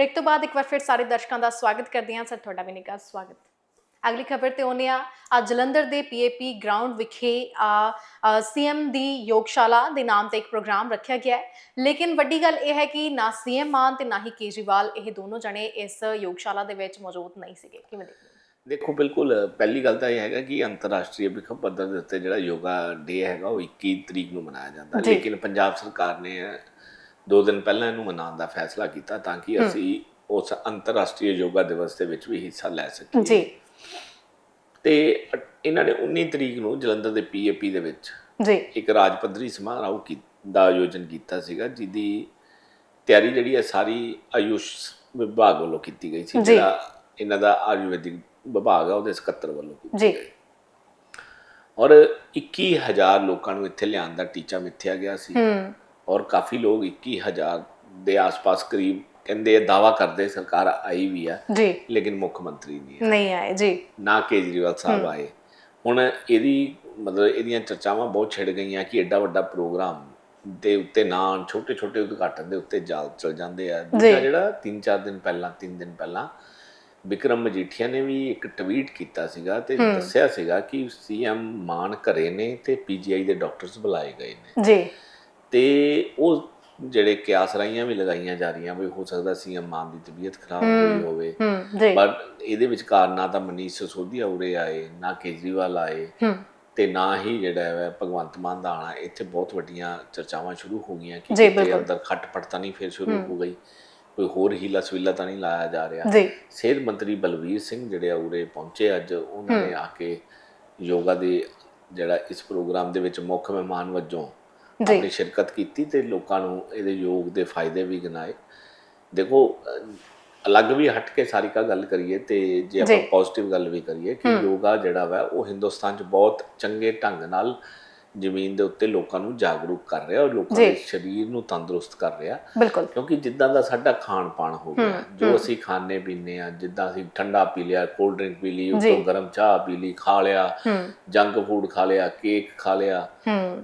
Break ਤੋਂ ਬਾਅਦ ਇੱਕ ਵਾਰ ਫਿਰ ਸਾਰੇ ਦਰਸ਼ਕਾਂ ਦਾ ਸਵਾਗਤ ਕਰਦੇ ਹਾਂ। ਸਰ ਤੁਹਾਡਾ ਵੀ ਨਿੱਘਾ ਸਵਾਗਤ। ਅਗਲੀ ਖਬਰ ਤੇ ਆਉਂਦੇ ਆ ਅੱਜ ਜਲੰਧਰ ਦੇ ਪੀਏਪੀ ਗਰਾਊਂਡ ਵਿਖੇ ਸੀਐਮ ਦੀ ਯੋਗਸ਼ਾਲਾ ਦੇ ਨਾਮ ਤੇ ਇੱਕ ਪ੍ਰੋਗਰਾਮ ਰੱਖਿਆ ਗਿਆ ਹੈ। ਲੇਕਿਨ ਵੱਡੀ ਗੱਲ ਇਹ ਹੈ ਕਿ ਨਾ ਸੀਐਮ ਮਾਨ ਤੇ ਨਾ ਹੀ ਕੇਜਰੀਵਾਲ ਇਹ ਦੋਨੋਂ ਜਣੇ ਇਸ ਯੋਗਸ਼ਾਲਾ ਦੇ ਵਿੱਚ ਮੌਜੂਦ ਨਹੀਂ ਸੀਗੇ। ਕਿਵੇਂ ਦੇਖਦੇ? ਦੇਖੋ ਬਿਲਕੁਲ ਪਹਿਲੀ ਗੱਲ ਤਾਂ ਇਹ ਹੈਗਾ ਕਿ ਅੰਤਰਰਾਸ਼ਟਰੀ ਵਿਖਮ ਪੱਧਰ ਦੇ ਉੱਤੇ ਜਿਹੜਾ ਯੋਗਾ ਡੇ ਹੈਗਾ ਉਹ 21 ਤਰੀਕ ਨੂੰ ਮਨਾਇਆ ਜਾਂਦਾ। ਲੇਕਿਨ ਪੰਜਾਬ ਸਰਕਾਰ ਨੇ ਦੋ ਦਿਨ ਪਹਿਲਾਂ ਇਹਨੂੰ ਮਨਾਉਣ ਦਾ ਫੈਸਲਾ ਕੀਤਾ ਤਾਂ ਕਿ ਅਸੀਂ ਉਸ ਅੰਤਰਰਾਸ਼ਟਰੀ ਯੋਗਾ ਦਿਵਸ ਦੇ ਵਿੱਚ ਵੀ ਹਿੱਸਾ ਲੈ ਸਕੀਏ। ਜੀ। ਤੇ ਇਹਨਾਂ ਨੇ 19 ਤਰੀਕ ਨੂੰ ਜਲੰਧਰ ਦੇ ਪੀਏਪੀ ਦੇ ਵਿੱਚ ਜੀ। ਇੱਕ ਰਾਜ ਪੱਧਰੀ ਸਮਾਰੋਹ ਕੀ- ਦਾ ਆਯੋਜਨ ਕੀਤਾ ਸੀਗਾ ਜਿਹਦੀ ਤਿਆਰੀ ਜਿਹੜੀ ਹੈ ਸਾਰੀ ਆਯੁਸ਼ ਵਿਭਾਗ ਵੱਲੋਂ ਕੀਤੀ ਗਈ ਸੀ। ਜਿਹੜਾ ਇਹਨਾਂ ਦਾ ਆਯੁਰਵੈਦਿਕ ਵਿਭਾਗ ਆ ਉਹਦੇ ਸਕੱਤਰ ਵੱਲੋਂ ਕੀਤੀ ਜੀ। ਗਈ। ਔਰ 21000 ਲੋਕਾਂ ਨੂੰ ਇੱਥੇ ਲਿਆਉਣ ਦਾ ਟੀਚਾ ਮਿੱਥਿਆ ਗਿਆ ਸੀ। ਹੂੰ। ਔਰ ਕਾਫੀ ਲੋਕ 21000 ਦੇ ਆਸ-ਪਾਸ ਕਰੀਬ ਕਹਿੰਦੇ ਦਾਵਾ ਕਰਦੇ ਸਰਕਾਰ ਆਈ ਵੀ ਆ ਜੀ। ਲੇਕਿਨ ਮੁੱਖ ਮੰਤਰੀ ਨਹੀਂ ਆਏ। ਨਹੀਂ ਆਏ ਜੀ। ਨਾ ਕੇਜਰੀਵਾਲ ਸਾਹਿਬ ਆਏ। ਹੁਣ ਇਹਦੀ ਮਤਲਬ ਇਹਦੀਆਂ ਚਰਚਾਵਾਂ ਬਹੁਤ ਛਿੜ ਗਈਆਂ ਕਿ ਐਡਾ ਵੱਡਾ ਪ੍ਰੋਗਰਾਮ ਦੇ ਉੱਤੇ ਨਾ ਛੋਟੇ ਛੋਟੇ ਉਦਘਾਟਨ ਦੇ ਉੱਤੇ ਜਾਲ ਚਲ ਜਾਂਦੇ ਆ। ਦੂਜਾ ਜਿਹੜਾ 3-4 ਦਿਨ ਪਹਿਲਾਂ 3 ਦਿਨ ਪਹਿਲਾਂ ਵਿਕਰਮ ਮਜੀਠੀਆ ਨੇ ਵੀ ਇੱਕ ਟਵੀਟ ਕੀਤਾ ਸੀਗਾ ਤੇ ਦੱਸਿਆ ਸੀਗਾ ਕਿ ਸੀਐਮ ਮਾਨ ਘਰੇ ਨੇ ਤੇ ਪੀਜੀਆਈ ਦੇ ਡਾਕਟਰਸ ਬੁਲਾਏ ਗਏ ਨੇ। ਜੀ। ਤੇ ਉਹ ਜਿਹੜੇ ਕਿਆਸ ਰਾਈਆਂ ਵੀ ਲਗਾਈਆਂ ਜਾ ਰਹੀਆਂ ਵੀ ਹੋ ਸਕਦਾ ਸੀਐਮ ਮਾਨ ਦੀ ਤਬੀਅਤ ਖਰਾਬ ਹੋਈ ਹੋਵੇ। ਪਰ ਇਹਦੇ ਵਿਚਕਾਰ ਨਾ ਤਾਂ ਮਨੀਸ਼ ਸਿਸੋਦੀਆ ਉਰੇ ਆਏ ਨਾ ਕੇਜਰੀਵਾਲ ਆਏ। ਤੇ ਨਾ ਹੀ ਜਿਹੜਾ ਹੈ ਭਗਵੰਤ ਮਾਨ ਦਾ ਆਣਾ ਇੱਥੇ ਬਹੁਤ ਵੱਡੀਆਂ ਚਰਚਾਵਾਂ ਸ਼ੁਰੂ ਹੋ ਗਈਆਂ ਕਿ ਕਿਤੇ। ਅੰਦਰ ਖਟਪਟ ਤਾਂ ਨਹੀਂ ਫਿਰ ਸ਼ੁਰੂ ਹੋ। ਗਈ। ਕੋਈ ਹੋਰ ਹੀਲਾ ਸਵੀਲਾ ਤਾਂ ਨਹੀਂ ਲਾਇਆ ਜਾ ਰਿਹਾ। ਸਿਹਤ ਮੰਤਰੀ ਬਲਵੀਰ ਸਿੰਘ ਜਿਹੜੇ ਉਰੇ ਪਹੁੰਚੇ ਅੱਜ ਉਹਨਾਂ ਨੇ ਆ ਕੇ ਯੋਗਾ ਦੇ ਜਿਹੜਾ ਇਸ ਪ੍ਰੋਗਰਾਮ ਦੇ ਵਿੱਚ ਮੁੱਖ ਮਹਿਮਾਨ ਵਜੋਂ ਆਪਣੀ ਸ਼ਿਰਕਤ ਕੀਤੀ ਤੇ ਲੋਕਾਂ ਨੂੰ ਇਹਦੇ ਯੋਗ ਦੇ ਫਾਇਦੇ ਵੀ ਗਿਣਾਏ। ਦੇਖੋ ਅਲੱਗ ਵੀ ਹਟ ਕੇ ਸਾਰੀ ਕਾ ਗੱਲ ਕਰੀਏ ਤੇ ਜੇ ਆਪਾਂ। ਪੋਜ਼ਿਟਿਵ ਗੱਲ ਵੀ ਕਰੀਏ ਕਿ ਯੋਗਾ ਜਿਹੜਾ ਵਾ ਉਹ ਹਿੰਦੁਸਤਾਨ 'ਚ ਬਹੁਤ ਚੰਗੇ ਢੰਗ ਨਾਲ ਜ਼ਮੀਨ ਦੇ ਉੱਤੇ ਲੋਕਾਂ ਨੂੰ ਜਾਗਰੂਕ ਕਰ ਰਿਹਾ ਔਰ ਲੋਕਾਂ। ਦੇ ਸਰੀਰ ਨੂੰ ਤੰਦਰੁਸਤ ਕਰ ਰਿਹਾ। ਬਿਲਕੁਲ। ਕਿਉਂਕਿ ਜਿੱਦਾਂ ਦਾ ਸਾਡਾ ਖਾਣ ਪਾਣ ਹੋ ਗਿਆ ਜੋ ਅਸੀਂ ਖਾਣੇ ਪੀਂਦੇ ਆ ਜਿੱਦਾਂ ਅਸੀਂ ਠੰਡਾ ਪੀ ਲਿਆ ਕੋਲਡ ਡਰਿੰਕ ਪੀ ਲਈ ਉਤੋਂ ਗਰਮ ਚਾਹ ਪੀ ਲਈ ਖਾ ਲਿਆ ਜੰਕ ਫੂਡ ਖਾ ਲਿਆ ਕੇਕ ਖਾ ਲਿਆ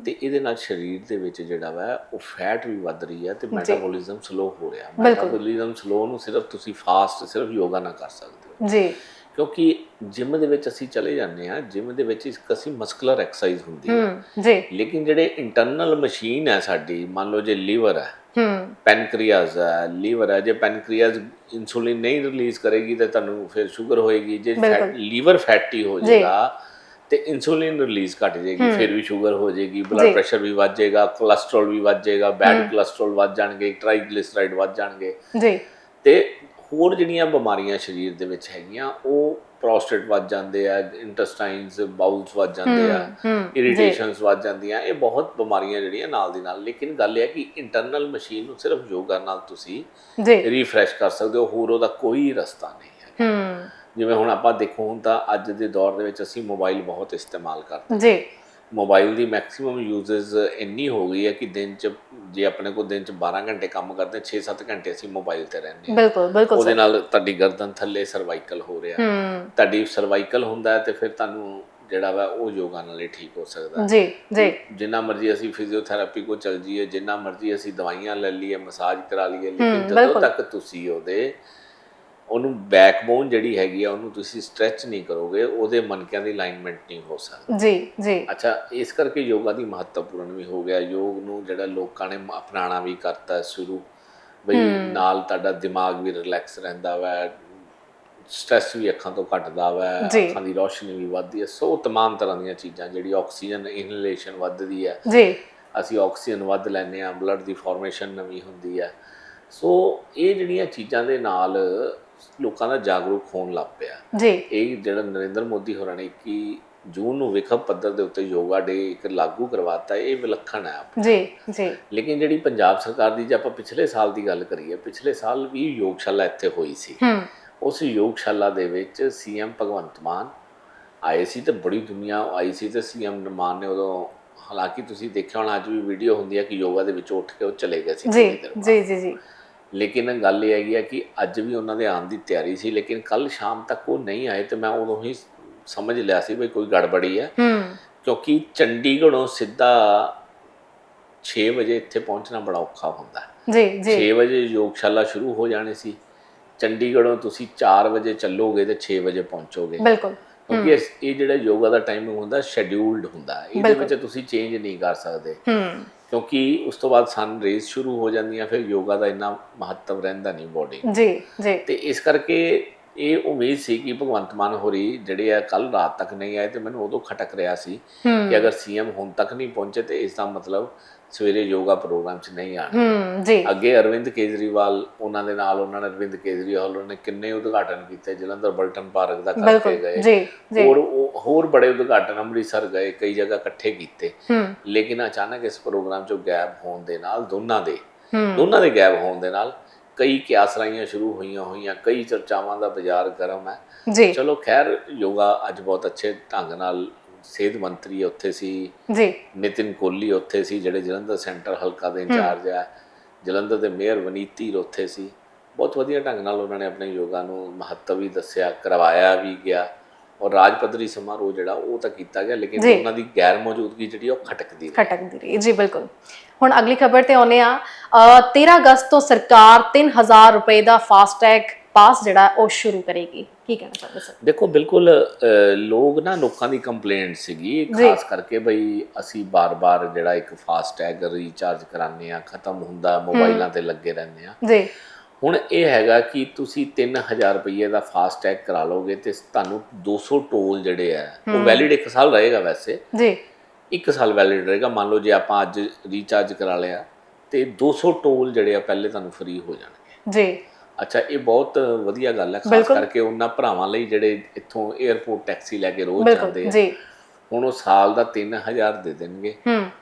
ਤੇ ਇਹਦੇ ਨਾਲ ਸਰੀਰ ਦੇ ਵਿੱਚ ਜਿਹੜਾ ਵਾ ਉਹ ਫੈਟ ਵੀ ਵੱਧ ਰਹੀ ਹੈ ਤੇ ਮੈਟਾਬੋਲਿਜ਼ਮ ਸਲੋ ਹੋ ਰਿਹਾ। ਮੈਟਾਬੋਲਿਜ਼ਮ ਸਲੋ ਨੂੰ ਸਿਰਫ ਤੁਸੀਂ ਫਾਸਟ ਸਿਰਫ ਯੋਗਾ ਨਾਲ ਕਰ ਸਕਦੇ ਹੋ। ਜੀ। ਕਿਉਂਕਿ ਜਿਮ ਦੇ ਵਿੱਚ ਅਸੀਂ ਚਲੇ ਜਾਂਦੇ ਆ ਜਿਮ ਦੇ ਵਿੱਚ ਇੱਕ ਅਸੀਂ ਮਸਕੂਲਰ ਐਕਸਰਸਾਈਜ਼ ਹੁੰਦੀ ਹੈ। ਜੀ। ਲੇਕਿਨ ਜਿਹੜੇ ਇੰਟਰਨਲ ਮਸ਼ੀਨ ਹੈ ਸਾਡੀ ਮੰਨ ਲਓ ਜੇ ਲੀਵਰ ਹੈ ਹੂੰ। ਪੈਨਕ੍ਰੀਆਸ ਹੈ ਲੀਵਰ ਹੈ ਜੇ ਪੈਨਕ੍ਰੀਆਸ ਇਨਸੂਲਿਨ ਨਹੀਂ ਰਿਲੀਜ਼ ਕਰੇਗੀ ਤਾਂ ਤੁਹਾਨੂੰ ਫਿਰ ਸ਼ੂਗਰ ਹੋਏਗੀ ਜੇ ਲੀਵਰ ਫੈਟੀ ਹੋ ਜਾਏਗਾ ਤੇ ਇਨਸੂਲਿਨ ਰਿਲੀਜ਼ ਘਟ ਜਾਏਗੀ ਫਿਰ ਵੀ ਸ਼ੂਗਰ ਹੋ ਜਾਏਗੀ ਬਲੱਡ ਪ੍ਰੈਸ਼ਰ ਵੀ ਵੱਧ ਜਾਏਗਾ ਕੋਲੇਸਟ੍ਰੋਲ ਵੀ ਵੱਧ ਜਾਏਗਾ ਬੈਡ ਕੋਲੇਸਟ੍ਰੋਲ ਵੱਧ ਜਾਣਗੇ ਟ੍ਰਾਈਗਲਿਸਰਾਈਡ ਵੱਧ ਜਾਣਗੇ। ਜੀ। ਤੇ ਹੋਰ ਜਿਹੜੀਆਂ ਬਿਮਾਰੀਆਂ ਸਰੀਰ ਦੇ ਵਿੱਚ ਹੈਗੀਆਂ ਉਹ ਪ੍ਰੋਸਟੇਟ ਵੱਧ ਜਾਂਦੇ ਆ ਇੰਟੈਸਟਾਈਨਸ ਬਾਊਲਸ ਵੱਧ ਜਾਂਦੇ ਆ ਹੂੰ ਇਰੀਟੇਸ਼ਨਸ ਵੱਧ ਜਾਂਦੀਆਂ ਇਹ ਬਹੁਤ ਬਿਮਾਰੀਆਂ ਜਿਹੜੀਆਂ ਨਾਲ ਦੀ ਨਾਲ। ਲੇਕਿਨ ਗੱਲ ਇਹ ਹੈ ਕਿ ਇੰਟਰਨਲ ਮਸ਼ੀਨ ਨੂੰ ਸਿਰਫ ਯੋਗਾ ਨਾਲ ਤੁਸੀਂ ਰੀਫਰੈਸ਼ ਕਰ ਸਕਦੇ ਹੋ ਹੋਰ ਉਹਦਾ ਕੋਈ ਰਸਤਾ ਨਹੀਂ ਹੈ ਹੂੰ। ਜਿਵੇਂ ਹੁਣ ਆਪਾਂ ਦੇਖੋ ਹੁਣ ਤਾਂ ਅੱਜ ਦੇ ਦੌਰ ਦੇ ਵਿੱਚ ਅਸੀਂ ਮੋਬਾਈਲ ਬਹੁਤ ਇਸਤੇਮਾਲ ਕਰਦੇ ਜੀ। ਮੋਬਾਈਲ ਦੀ ਮੈਕਸਿਮਮ ਯੂਜ਼ਸ ਇੰਨੀ ਹੋ ਗਈ ਹੈ ਕਿ ਦਿਨ ਚ ਜੇ ਆਪਣੇ ਕੋਲ ਦਿਨ ਚ 12 ਘੰਟੇ ਕੰਮ ਕਰਦੇ 6-7 ਘੰਟੇ ਅਸੀਂ ਮੋਬਾਈਲ ਤੇ ਰਹਿੰਦੇ ਹਾਂ। ਬਿਲਕੁਲ ਬਿਲਕੁਲ ਉਹਦੇ ਨਾਲ ਤੁਹਾਡੀ ਗਰਦਨ ਥੱਲੇ ਸਰਵਾਈਕਲ ਹੋ ਰਿਹਾ। ਹੂੰ। ਤੁਹਾਡੀ ਸਰਵਾਈਕਲ ਹੁੰਦਾ ਹੈ ਤੇ ਫਿਰ ਤੁਹਾਨੂੰ ਜਿਹੜਾ ਵਾ ਉਹ ਯੋਗਾ ਨਾਲ ਹੀ ਠੀਕ ਹੋ ਸਕਦਾ। ਜੀ ਜੀ। ਜਿੰਨਾ ਮਰਜ਼ੀ ਅਸੀਂ ਫਿਜ਼ੀਓਥੈਰੇਪੀ ਕੋ ਚੱਲ ਜਾਈਏ ਜਿੰਨਾ ਮਰਜ਼ੀ ਅਸੀਂ ਦਵਾਈਆਂ ਲੈ ਲਈਏ ਮਸਾਜ ਕਰਾ ਲਈਏ ਲੇਕਿਨ ਜਦੋਂ ਤੱਕ ਤੁਸੀਂ ਉਹਦੇ ਉਹਨੂੰ ਬੈਕਬੋਨ ਜਿਹੜੀ ਹੈਗੀ ਆ ਉਹਨੂੰ ਤੁਸੀਂ ਸਟ੍ਰੈਚ ਨਹੀਂ ਕਰੋਗੇ ਉਹਦੇ ਮਨਕਿਆਂ ਦੀ ਅਲਾਈਨਮੈਂਟ ਨਹੀਂ ਹੋ ਸਕਦੀ ਜੀ ਜੀ ਅੱਛਾ ਇਸ ਕਰਕੇ ਯੋਗਾ ਦੀ ਮਹੱਤਵਪੂਰਨ ਵੀ ਹੋ ਗਿਆ ਯੋਗ ਨੂੰ ਜਿਹੜਾ ਲੋਕਾਂ ਨੇ ਅਪਣਾਉਣਾ ਵੀ ਕਰਤਾ ਸ਼ੁਰੂ ਬਈ ਨਾਲ ਤੁਹਾਡਾ ਦਿਮਾਗ ਵੀ ਰਿਲੈਕਸ ਰਹਿੰਦਾ ਵਾ ਸਟ੍ਰੈਸ ਵੀ ਅੱਖਾਂ ਤੋਂ ਘਟਦਾ ਵਾ ਜੀ। ਅੱਖਾਂ ਦੀ ਰੋਸ਼ਨੀ ਵੀ ਵੱਧਦੀ ਹੈ ਸੋ तमाम ਤਰ੍ਹਾਂ ਦੀਆਂ ਚੀਜ਼ਾਂ ਜਿਹੜੀ ਆਕਸੀਜਨ ਇਨਹਲੇਸ਼ਨ ਵੱਧਦੀ ਹੈ ਜੀ ਅਸੀਂ ਆਕਸੀਜਨ ਵੱਧ ਲੈਂਦੇ ਆ ਬਲੱਡ ਦੀ ਫਾਰਮੇਸ਼ਨ ਨਵੀਂ ਹੁੰਦੀ ਹੈ ਸੋ ਇਹ ਜਿਹੜੀਆਂ ਚੀਜ਼ਾਂ ਦੇ ਨਾਲ ਲੋਕਾਂ ਦਾ ਜਾਗਰੂਕ ਹੋਣ ਲੱਗ ਪਿਆ। ਜੀ। ਇਹ ਜਿਹੜਾ ਨਰਿੰਦਰ ਮੋਦੀ ਹੋਰਾਂ ਨੇ 21 ਜੂਨ ਨੂੰ ਵਿਖਮ ਪੱਧਰ ਦੇ ਉੱਤੇ ਯੋਗਾ ਡੇ ਇੱਕ ਲਾਗੂ ਕਰਵਾਤਾ ਇਹ ਵਿਲੱਖਣ ਹੈ ਜੀ ਜੀ। ਲੇਕਿਨ ਜਿਹੜੀ ਪੰਜਾਬ ਸਰਕਾਰ ਦੀ ਜੇ ਆਪਾਂ ਪਿਛਲੇ ਸਾਲ ਦੀ ਗੱਲ ਕਰੀਏ ਪਿਛਲੇ ਸਾਲ ਵੀ ਯੋਗਸ਼ਾਲਾ ਇੱਥੇ ਹੋਈ ਸੀ। ਹੂੰ। ਉਸ ਯੋਗਸ਼ਾਲਾ ਦੇ ਵਿੱਚ ਸੀਐਮ ਭਗਵੰਤ ਮਾਨ ਆਏ ਸੀ ਤੇ ਬੜੀ ਦੁਨੀਆ ਆਈ ਸੀ ਤੇ ਸੀਐਮ ਮਾਨ ਨੇ ਉਦੋਂ ਹਾਲਾਂਕਿ ਤੁਸੀਂ ਦੇਖਿਆ ਹੋਣਾ ਅੱਜ ਵੀ ਵੀਡੀਓ ਹੁੰਦੀ ਹੈ ਕਿ ਯੋਗਾ ਦੇ ਵਿੱਚ ਉੱਠ ਕੇ ਉਹ ਚਲੇ ਗਏ ਸੀ। ਜੀ ਜੀ ਜੀ। ਲੇਕਿਨ ਗੱਲ ਇਹ ਹੈਗੀ ਹੈ ਕਿ ਅੱਜ ਵੀ ਉਹਨਾਂ ਦੇ ਆਉਣ ਦੀ ਤਿਆਰੀ ਸੀ ਲੇਕਿਨ ਕੱਲ ਸ਼ਾਮ ਤੱਕ ਉਹ ਨਹੀਂ ਆਏ ਤੇ ਮੈਂ ਉਦੋਂ ਹੀ ਸਮਝ ਲਿਆ ਸੀ ਵੀ ਕੋਈ ਗੜਬੜੀ ਹੈ। ਕਿਉਂਕਿ ਚੰਡੀਗੜ੍ਹੋਂ ਸਿੱਧਾ 6 ਵਜੇ ਇੱਥੇ ਪਹੁੰਚਣਾ ਬੜਾ ਔਖਾ ਹੁੰਦਾ ਜੀ ਜੀ। 6 ਵਜੇ ਯੋਗਸ਼ਾਲਾ ਸ਼ੁਰੂ ਹੋ ਜਾਣੀ ਸੀ। ਚੰਡੀਗੜ੍ਹੋਂ ਤੁਸੀਂ 4 ਵਜੇ ਚੱਲੋਗੇ ਤੇ 6 ਵਜੇ ਪਹੁੰਚੋਗੇ। ਬਿਲਕੁਲ। ਕਿਉਂਕਿ ਇਹ ਜਿਹੜਾ ਯੋਗਾ ਦਾ ਟਾਈਮਿੰਗ ਹੁੰਦਾ ਸ਼ੈਡਿਊਲਡ ਹੁੰਦਾ। ਇਹਦੇ ਵਿੱਚ ਤੁਸੀਂ ਚੇਂਜ ਨਹੀਂ ਕਰ ਸਕਦੇ। ਹੂੰ। ਕਿਉਂਕਿ ਉਸ ਤੋਂ ਬਾਅਦ ਸਨ ਰੇਜ਼ ਸ਼ੁਰੂ ਹੋ ਜਾਂਦੀਆਂ ਫਿਰ ਯੋਗਾ ਦਾ ਇੰਨਾ ਮਹੱਤਵ ਰਹਿੰਦਾ ਨਹੀਂ ਬੋਡੀ ਜੀ ਜੀ। ਤੇ ਇਸ ਕਰਕੇ ਇਹ ਉਮੀਦ ਸੀ ਕਿ ਭਗਵੰਤ ਮਾਨ ਹੋਰੀ ਜਿਹੜੇ ਆ ਕੱਲ ਰਾਤ ਤੱਕ ਨਹੀਂ ਆਏ ਤੇ ਮੈਨੂੰ ਉਦੋਂ ਖਟਕ ਰਿਹਾ ਸੀ ਕਿ ਅਗਰ ਸੀਐਮ ਹੁਣ ਤੱਕ ਨਹੀਂ ਪਹੁੰਚੇ ਤੇ ਇਸ ਦਾ ਮਤਲਬ ਸਵੇਰੇ ਯੋਗਾ ਪ੍ਰੋਗਰਾਮ 'ਚ ਨਹੀਂ ਆਣਾ ਹੂੰ ਜੀ। ਅੱਗੇ ਅਰਵਿੰਦ ਕੇਜਰੀਵਾਲ ਉਹਨਾਂ ਦੇ ਨਾਲ ਉਹਨਾਂ ਨੇ ਅਰਵਿੰਦ ਕੇਜਰੀਵਾਲ ਨੇ ਕਿੰਨੇ ਉਦਘਾਟਨ ਕੀਤੇ ਜਲੰਧਰ ਬਲਟਨ ਪਾਰਕ ਦਾ ਕਰਕੇ ਗਏ। ਜੀ ਜੀ। ਹੋਰ ਹੋਰ ਬੜੇ ਉਦਘਾਟਨ ਅੰਮ੍ਰਿਤਸਰ ਗਏ ਕਈ ਜਗ੍ਹਾ ਇਕੱਠੇ ਕੀਤੇ। ਹੂੰ। ਲੇਕਿਨ ਅਚਾਨਕ ਇਸ ਪ੍ਰੋਗਰਾਮ 'ਚੋਂ ਗਾਇਬ ਹੋਣ ਦੇ ਨਾਲ ਦੋਨਾਂ ਦੇ ਦੋਨਾਂ ਦੇ ਗਾਇਬ ਹੋਣ ਦੇ ਨਾਲ ਕਈ ਕਿਆਸਰਾਈਆਂ ਸ਼ੁਰੂ ਹੋਈਆਂ ਹੋਈਆਂ ਕਈ ਚਰਚਾਵਾਂ ਦਾ ਬਾਜ਼ਾਰ ਗਰਮ ਹੈ। ਜੀ। ਚਲੋ ਖੈਰ ਯੋਗਾ ਅੱਜ ਬਹੁਤ ਅੱਛੇ ਢੰਗ ਨਾਲ ਸਿਹਤ ਮੰਤਰੀ ਉੱਥੇ ਸੀ। ਜੀ। ਨਿਤਿਨ ਕੋਹਲੀ ਉੱਥੇ ਸੀ ਜਿਹੜੇ ਜਲੰਧਰ ਸੈਂਟਰ ਹਲਕਾ ਦੇ ਇੰਚਾਰਜ ਆ ਜਲੰਧਰ ਦੇ ਮੇਅਰ ਵਨੀਤੀ ਉੱਥੇ ਸੀ। ਬਹੁਤ ਵਧੀਆ ਢੰਗ ਨਾਲ ਉਹਨਾਂ ਨੇ ਆਪਣੇ ਯੋਗਾ ਨੂੰ ਮਹੱਤਵ ਵੀ ਦੱਸਿਆ ਕਰਵਾਇਆ ਵੀ ਗਿਆ। ਔਰ ਰਾਜ ਪੱਧਰੀ ਸਮਾਰੋਹ ਜਿਹੜਾ ਉਹ ਤਾਂ ਕੀਤਾ ਗਿਆ ਲੇਕਿਨ। ਉਹਨਾਂ ਦੀ ਗੈਰ ਮੌਜੂਦਗੀ ਜਿਹੜੀ ਉਹ ਖਟਕਦੀ ਰਹੀ। ਖਟਕਦੀ ਰਹੀ ਜੀ ਬਿਲਕੁਲ। ਹੁਣ ਅਗਲੀ ਖਬਰ ਤੇ ਆਉਨੇ ਆ 13 ਅਗਸਤ ਤੋਂ ਸਰਕਾਰ 3000 ਰੁਪਏ ਦਾ ਫਾਸਟੈਗ ਪਾਸ ਜਿਹੜਾ ਉਹ ਸ਼ੁਰੂ ਕਰੇਗੀ। ਕੀ ਕਹਿਣਾ ਚਾਹੁੰਦੇ ਸਰ? ਦੇਖੋ ਬਿਲਕੁਲ ਲੋਕ ਨਾ ਲੋਕਾਂ ਦੀ ਕੰਪਲੇਂਟ ਸੀਗੀ। ਖਾਸ ਕਰਕੇ ਬਈ ਅਸੀਂ ਬਾਰ-ਬਾਰ ਜਿਹੜਾ ਇੱਕ ਫਾਸਟੈਗ ਰੀਚਾਰਜ ਕਰਾਉਂਦੇ ਆ ਖਤਮ ਹੁੰਦਾ ਮੋਬਾਈਲਾਂ ਤੇ ਲੱਗੇ ਰਹਿੰਦੇ ਆ ਜੀ। ਹੁਣ ਇਹ ਹੈਗਾ ਕਿ ਤੁਸੀਂ 3000 ਰੁਪਏ ਦਾ ਫਾਸਟੈਗ ਕਰਾ ਲੋਗੇ ਤੇ ਤੁਹਾਨੂੰ 200 ਟੋਲ ਜਿਹੜੇ ਆ ਉਹ ਵੈਲਿਡ 1 ਸਾਲ ਰਹੇਗਾ ਵੈਸੇ। ਜੀ। 1 ਸਾਲ ਵੈਲਿਡ ਰਹੇਗਾ। ਮੰਨ ਲਓ ਜੇ ਆਪਾਂ ਅੱਜ ਰੀਚਾਰਜ ਕਰਾ ਲਿਆ ਤੇ 200 ਟੋਲ ਜਿਹੜੇ ਆ ਪਹਿਲੇ ਤੁਹਾਨੂੰ ਫ੍ਰੀ ਹੋ ਜਾਣਗੇ। ਜੀ। ਅੱਛਾ ਇਹ ਬਹੁਤ ਵਧੀਆ ਗੱਲ ਹੈ ਖਾਸ। ਕਰਕੇ ਉਹਨਾਂ ਭਰਾਵਾਂ ਲਈ ਜਿਹੜੇ ਇੱਥੋਂ 에어ਪੋਰਟ ਟੈਕਸੀ ਲੈ ਕੇ ਰੋਜ਼ ਜਾਂਦੇ ਆ। ਜੀ। ਹੁਣ ਉਹ ਸਾਲ ਦਾ 3000 ਦੇ ਦੇਣਗੇ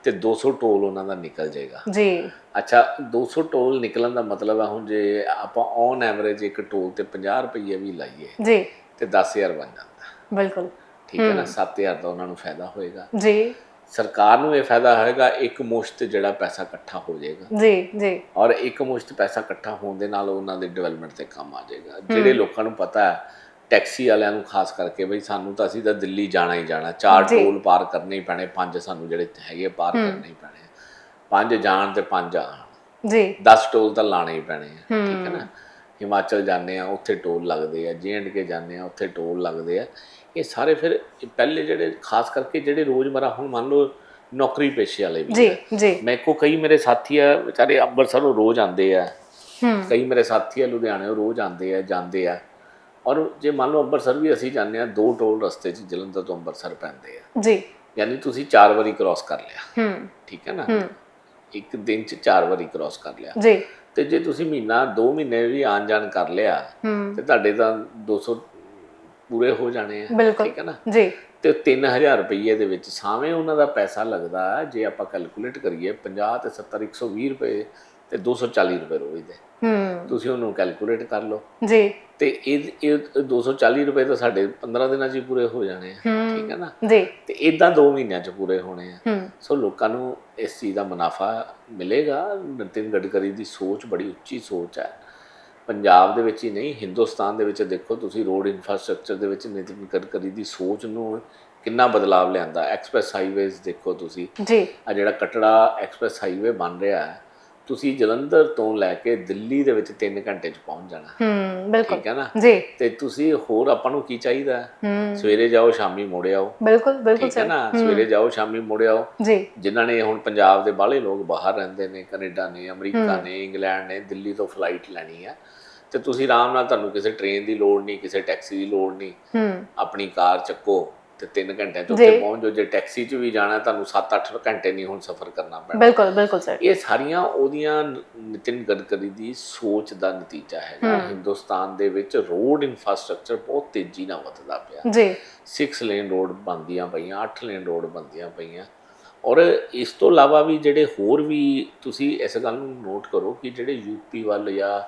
ਤੇ 200 ਟੋਲ ਉਹਨਾਂ ਦਾ ਨਿਕਲ ਜਾਏਗਾ। ਜੀ। ਅੱਛਾ 200 ਟੋਲ ਨਿਕਲਣ ਦਾ ਮਤਲਬ ਹੈ ਹੁਣ ਜੇ ਆਪਾਂ ਔਨ ਐਵਰੇਜ ਇੱਕ ਟੋਲ ਤੇ 50 ਰੁਪਏ ਵੀ ਲਾਈਏ ਜੀ। ਤੇ 10000 ਬਣ ਜਾਂਦਾ। ਬਿਲਕੁਲ। ਠੀਕ ਹੈ ਨਾ 7000 ਦਾ ਉਹਨਾਂ ਨੂੰ ਫਾਇਦਾ ਹੋਏਗਾ। ਜੀ। ਸਰਕਾਰ ਨੂੰ ਇਹ ਫਾਇਦਾ ਹੋਏਗਾ ਇੱਕ ਮੁਸ਼ਤ ਜਿਹੜਾ ਪੈਸਾ ਇਕੱਠਾ ਹੋ ਜਾਏਗਾ। ਜੀ ਜੀ। ਔਰ ਇੱਕ ਮੁਸ਼ਤ ਪੈਸਾ ਇਕੱਠਾ ਹੋਣ ਦੇ ਨਾਲ ਉਹਨਾਂ ਦੇ ਡਿਵੈਲਪਮੈਂਟ ਤੇ ਕੰਮ ਆ ਜਾਏਗਾ। ਜਿਹੜੇ ਲੋਕਾਂ ਨੂੰ ਪਤਾ ਹੈ ਟੈਕਸੀ ਵਾਲਿਆਂ ਨੂੰ ਖਾਸ ਕਰਕੇ ਬਈ ਸਾਨੂੰ ਤਾਂ ਅਸੀਂ ਤਾਂ ਦਿੱਲੀ ਜਾਣਾ ਹੀ ਜਾਣਾ ਚਾਰ ਜੀ। ਟੋਲ ਪਾਰ ਕਰਨੇ ਹੀ ਪੈਣੇ ਪੰਜ ਸਾਨੂੰ ਜਿਹੜੇ ਹੈਗੇ ਪਾਰ ਕਰਨੇ ਹੀ ਪੈਣੇ। ਪੰਜ ਜਾਣ ਤੇ ਪੰਜ ਆਣ। ਜੀ। 10 ਟੋਲ ਤਾਂ ਲਾਣੇ ਹੀ ਪੈਣੇ ਆ ਠੀਕ ਹੈ ਨਾ? ਹਿਮਾਚਲ ਜਾਂਦੇ ਆ ਉੱਥੇ ਟੋਲ ਲੱਗਦੇ ਆ ਕੇ ਜਾਂਦੇ ਆ ਉੱਥੇ ਟੋਲ ਲੱਗਦੇ ਆ। ਇਹ ਸਾਰੇ ਫਿਰ ਪਹਿਲੇ ਜਿਹੜੇ ਖਾਸ ਕਰਕੇ ਜਿਹੜੇ ਰੋਜ਼ਮਰਾ ਹੁਣ ਮੰਨ ਲਓ ਨੌਕਰੀ ਪੇਸ਼ੇ ਵਾਲੇ ਵੀ ਜੀ। ਜੀ। ਮੇਰੇ ਕੋ ਕਈ ਮੇਰੇ ਸਾਥੀ ਆ ਵਿਚਾਰੇ ਅੰਮ੍ਰਿਤਸਰੋਂ ਰੋਜ਼ ਆਉਂਦੇ ਆ। ਹੂੰ। ਕਈ ਮੇਰੇ ਸਾਥੀ ਆ ਲੁਧਿਆਣੇੋਂ ਰੋਜ਼ ਆਉਂਦੇ ਆ ਜਾਂਦੇ ਆ। ਔਰ ਜੇ ਮੰਨ ਲਓ ਅੰਮ੍ਰਿਤਸਰ ਵੀ ਅਸੀਂ ਜਾਂਦੇ ਆ ਦੋ ਟੋਲ ਰਸਤੇ 'ਚ ਜਲੰਧਰ ਤੋਂ ਅੰਮ੍ਰਿਤਸਰ ਪੈਂਦੇ ਆ। ਜੀ। ਯਾਨੀ ਤੁਸੀਂ ਚਾਰ ਵਾਰੀ ਕ੍ਰਾਸ ਕਰ ਲਿਆ। ਹੂੰ। ਠੀਕ ਹੈ ਨਾ? ਹੂੰ। ਇੱਕ ਦਿਨ 'ਚ ਚਾਰ ਵਾਰੀ ਕ੍ਰਾਸ ਕਰ ਲਿਆ। ਜੀ। ਤੇ ਜੇ ਤੁਸੀਂ ਮਹੀਨਾ 2 ਮਹੀਨੇ ਵੀ ਆਣ ਜਾਣ ਕਰ ਲਿਆ ਤੇ ਤੁਹਾਡੇ ਤਾਂ 200 ਪੂਰੇ ਹੋ ਜਾਣੇ ਆ ਠੀਕ ਹੈ ਨਾ? ਜੀ। ਤੇ 3000 ਰੁਪਏ ਦੇ ਵਿੱਚ ਸਾਵੇਂ ਉਹਨਾਂ ਦਾ ਪੈਸਾ ਲੱਗਦਾ ਜੇ ਆਪਾਂ ਕੈਲਕੂਲੇਟ ਕਰੀਏ 50 ਤੇ 70 120 ਰੁਪਏ ਤੇ 240 ਰੁਪਏ ਰੋਜ਼ ਦੇ। ਹੂੰ। ਤੁਸੀਂ ਉਹਨੂੰ ਕੈਲਕੂਲੇਟ ਕਰ ਲਓ। ਜੀ। ਤੇ ਇਹ ਇਹ 240 ਰੁਪਏ ਤਾਂ ਸਾਡੇ 15 ਦਿਨਾਂ 'ਚ ਹੀ ਪੂਰੇ ਹੋ ਜਾਣੇ ਆ ਠੀਕ ਹੈ ਨਾ? ਜੀ। ਤੇ ਇਦਾਂ 2 ਮਹੀਨਿਆਂ 'ਚ ਪੂਰੇ ਹੋਣੇ ਆ। ਸੋ ਲੋਕਾਂ ਨੂੰ ਇਸ ਚੀਜ਼ ਦਾ ਮੁਨਾਫਾ ਮਿਲੇਗਾ। ਨਿਤਿਨ ਗਡਕਰੀ ਦੀ ਸੋਚ ਬੜੀ ਉੱਚੀ ਸੋਚ ਹੈ। ਪੰਜਾਬ ਦੇ ਵਿੱਚ ਹੀ ਨਹੀਂ ਹਿੰਦੁਸਤਾਨ ਦੇ ਵਿੱਚ ਦੇਖੋ ਤੁਸੀਂ ਰੋਡ ਇਨਫਰਾਸਟ੍ਰਕਚਰ ਦੇ ਵਿੱਚ ਨਿਤਿਨ ਗਡਕਰੀ ਦੀ ਸੋਚ ਨੂੰ ਕਿੰਨਾ ਬਦਲਾਵ ਲਿਆਂਦਾ ਐਕਸਪ੍ਰੈਸ ਹਾਈਵੇਜ਼ ਦੇਖੋ ਤੁਸੀਂ। ਜੀ। ਆ ਜਿਹੜਾ ਕਟੜਾ ਐਕਸਪ੍ਰੈਸ ਹਾਈਵੇ ਬਣ ਰਿਹਾ ਹੈ ਤੁਸੀਂ ਜਲੰਧਰ ਤੋਂ ਲੈ ਕੇ ਦਿੱਲੀ ਦੇ ਵਿੱਚ 3 ਘੰਟੇ 'ਚ ਪਹੁੰਚ ਜਾਣਾ। ਹੂੰ ਬਿਲਕੁਲ। ਠੀਕ ਹੈ ਨਾ? ਜੀ। ਤੇ ਤੁਸੀਂ ਹੋਰ ਆਪਾਂ ਨੂੰ ਕੀ ਚਾਹੀਦਾ? ਸਵੇਰੇ ਜਾਓ ਸ਼ਾਮੀ ਮੁੜ ਆਓ। ਬਿਲਕੁਲ ਬਿਲਕੁਲ ਠੀਕ ਹੈ ਨਾ? ਸਵੇਰੇ ਜਾਓ ਸ਼ਾਮੀ ਮੁੜ ਆਓ। ਜੀ। ਜਿਨ੍ਹਾਂ ਨੇ ਹੁਣ ਪੰਜਾਬ ਦੇ ਬਾਹਲੇ ਲੋਕ ਬਾਹਰ ਰਹਿੰਦੇ ਨੇ ਕੈਨੇਡਾ ਨੇ ਅਮਰੀਕਾ ਨੇ ਇੰਗਲੈਂਡ ਨੇ ਦਿੱਲੀ ਤੋਂ ਫਲਾਈਟ ਲੈਣੀ ਹੈ ਤੇ ਤੁਸੀਂ ਆਰਾਮ ਨਾਲ ਤੁਹਾਨੂੰ ਕਿਸੇ ਟ੍ਰੇਨ ਦੀ ਲੋੜ ਨਹੀਂ ਕਿਸੇ ਟੈਕਸੀ ਦੀ ਲੋੜ ਨਹੀਂ। ਹੂੰ। ਆਪਣੀ ਕਾਰ ਚੱਕੋ। ਤੇ 3 ਘੰਟਿਆਂ 'ਚ ਉੱਥੇ ਪਹੁੰਚ ਜਾਓ। ਜੇ ਟੈਕਸੀ 'ਚ ਵੀ ਜਾਣਾ ਤੁਹਾਨੂੰ 7-8 ਘੰਟੇ ਨਹੀਂ ਹੁਣ ਸਫ਼ਰ ਕਰਨਾ ਪੈਣਾ। ਬਿਲਕੁਲ ਬਿਲਕੁਲ ਸਰ। ਇਹ ਸਾਰੀਆਂ ਉਹਦੀਆਂ ਨਿਤਿਨ ਗਡਕਰੀ ਦੀ ਸੋਚ ਦਾ ਨਤੀਜਾ ਹੈਗਾ। ਹਿੰਦੁਸਤਾਨ ਦੇ ਵਿੱਚ ਰੋਡ ਇਨਫਰਾਸਟ੍ਰਕਚਰ ਬਹੁਤ ਤੇਜ਼ੀ ਨਾਲ ਵੱਧਦਾ ਪਿਆ। ਜੀ। 6 ਲੇਨ ਰੋਡ ਬਣਦੀਆਂ ਪਈਆਂ 8 ਲੇਨ ਰੋਡ ਬਣਦੀਆਂ ਪਈਆਂ। ਔਰ ਇਸ ਤੋਂ ਇਲਾਵਾ ਵੀ ਜਿਹੜੇ ਹੋਰ ਵੀ ਤੁਸੀਂ ਇਸ ਗੱਲ ਨੂੰ ਨੋਟ ਕਰੋ ਕਿ ਜਿਹੜੇ ਯੂਪੀ ਵੱਲ ਜਾਂ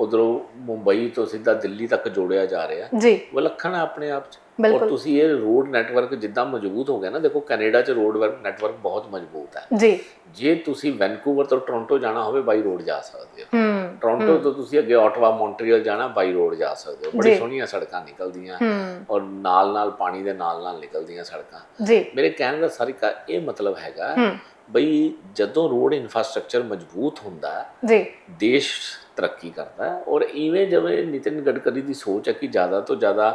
ਉਧਰੋਂ ਮੁੰਬਈ ਤੋਂ ਸਿੱਧਾ ਦਿੱਲੀ ਤੱਕ ਜੋੜਿਆ ਜਾ ਰਿਹਾ। ਜੀ। ਵਿਲੱਖਣ ਹੈ ਆਪਣੇ ਆਪ 'ਚ। ਔਰ ਤੁਸੀਂ ਇਹ ਰੋਡ ਨੈਟਵਰਕ ਜਿੱਦਾਂ ਮਜ਼ਬੂਤ ਹੋ ਗਿਆ ਨਾ ਦੇਖੋ ਕੈਨੇਡਾ 'ਚ ਰੋਡ ਨੈਟਵਰਕ ਬਹੁਤ ਮਜ਼ਬੂਤ ਹੈ। ਜੀ। ਜੇ ਤੁਸੀਂ ਵੈਨਕੂਵਰ ਤੋਂ ਟੋਰਾਂਟੋ ਜਾਣਾ ਹੋਵੇ ਬਾਈ ਰੋਡ ਜਾ ਸਕਦੇ ਹੋ। ਹੂੰ ਟੋਰਾਂਟੋ ਤੋਂ ਤੁਸੀਂ ਅੱਗੇ ਆਟਵਾ ਮੌਂਟਰੀਅਲ ਜਾਣਾ ਬਾਈ ਰੋਡ ਜਾ ਸਕਦੇ ਹੋ। ਬੜੀ। ਸੋਹਣੀਆਂ ਸੜਕਾਂ ਨਿਕਲਦੀਆਂ। ਔਰ ਨਾਲ ਨਾਲ ਪਾਣੀ ਦੇ ਨਾਲ ਨਾਲ ਨਿਕਲਦੀਆਂ ਸੜਕਾਂ। ਜੀ। ਮੇਰੇ ਕਹਿਣ ਦਾ ਸਾਰੀ ਕਾ ਇਹ ਮਤਲਬ ਹੈਗਾ ਹੂੰ। ਬਈ ਜਦੋਂ ਰੋਡ ਇਨਫਰਾਸਟ੍ਰਕਚਰ ਮਜ਼ਬੂਤ ਹੁੰਦਾ ਜੀ। ਦੇਸ਼ ਤਰੱਕੀ ਕਰਦਾ ਔਰ ਇਵੇਂ ਜਿਵੇਂ ਨਿਤਿਨ ਗਡਕਰੀ ਦੀ ਸੋਚ ਹੈ ਕਿ ਜ਼ਿਆਦਾ ਤੋਂ ਜ਼ਿਆਦਾ